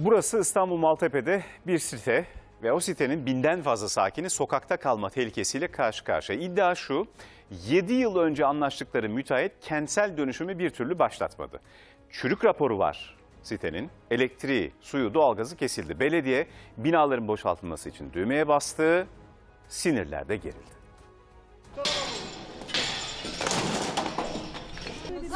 Burası İstanbul Maltepe'de bir site ve o sitenin binden fazla sakini sokakta kalma tehlikesiyle karşı karşıya. İddia şu, 7 yıl önce anlaştıkları müteahhit kentsel dönüşümü bir türlü başlatmadı. Çürük raporu var sitenin. Elektriği, suyu, doğalgazı kesildi. Belediye binaların boşaltılması için düğmeye bastı, sinirler de gerildi.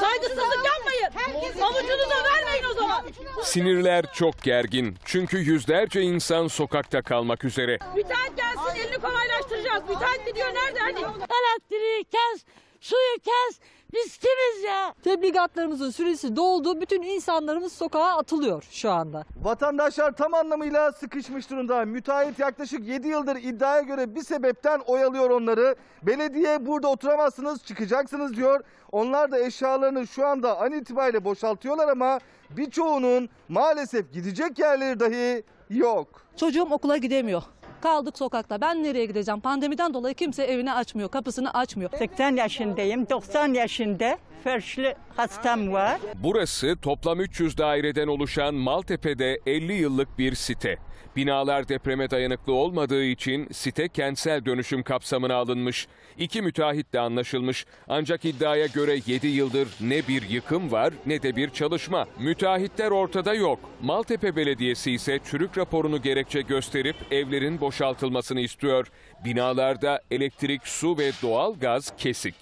Saygısızlık yapmayın. Avucunuza o zaman. Sinirler çok gergin. Çünkü yüzlerce insan sokakta kalmak üzere. Müteahhit gelsin elini kolaylaştıracağız. Müteahhit diyor nerede hani? Elektriği kes, suyu kes. Biz kimiz ya? Tebligatlarımızın süresi doldu. Bütün insanlarımız sokağa atılıyor şu anda. Vatandaşlar tam anlamıyla sıkışmış durumda. Müteahhit yaklaşık 7 yıldır iddiaya göre bir sebepten oyalıyor onları. Belediye burada oturamazsınız çıkacaksınız diyor. Onlar da eşyalarını şu anda an itibariyle boşaltıyorlar ama birçoğunun maalesef gidecek yerleri dahi yok. Çocuğum okula gidemiyor. Kaldık sokakta. Ben nereye gideceğim? Pandemiden dolayı kimse evini açmıyor, kapısını açmıyor. 80 yaşındayım. 90 yaşında felçli hastam var. Burası toplam 300 daireden oluşan Maltepe'de 50 yıllık bir site. Binalar depreme dayanıklı olmadığı için site kentsel dönüşüm kapsamına alınmış. İki müteahhitle anlaşılmış. Ancak iddiaya göre 7 yıldır ne bir yıkım var ne de bir çalışma. Müteahhitler ortada yok. Maltepe Belediyesi ise çürük raporunu gerekçe gösterip evlerin boşaltılmasını istiyor. Binalarda elektrik, su ve doğal gaz kesik.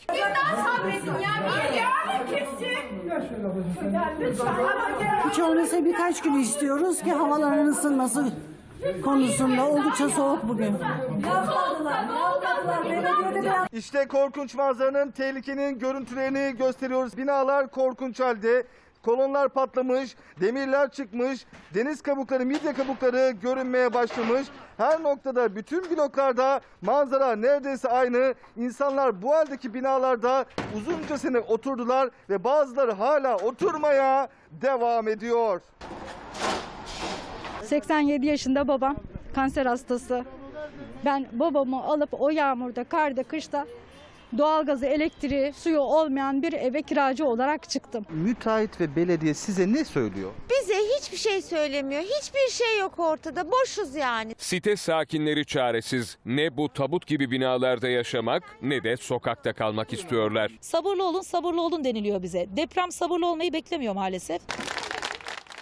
Hiç olmazsa birkaç gün istiyoruz ki havaların ısınması konusunda oldukça soğuk bugün. İşte korkunç manzaranın tehlikenin görüntülerini gösteriyoruz. Binalar korkunç halde. Kolonlar patlamış, demirler çıkmış, deniz kabukları, midye kabukları görünmeye başlamış. Her noktada, bütün bloklarda manzara neredeyse aynı. İnsanlar bu haldeki binalarda uzunca sene oturdular ve bazıları hala oturmaya devam ediyor. 87 yaşında babam kanser hastası. Ben babamı alıp o yağmurda, karda, kışta doğalgazı, elektriği, suyu olmayan bir eve kiracı olarak çıktım. Müteahhit ve belediye size ne söylüyor? Bize hiçbir şey söylemiyor. Hiçbir şey yok ortada. Boşuz yani. Site sakinleri çaresiz. Ne bu tabut gibi binalarda yaşamak ne de sokakta kalmak istiyorlar. Sabırlı olun, sabırlı olun deniliyor bize. Deprem sabırlı olmayı beklemiyor maalesef.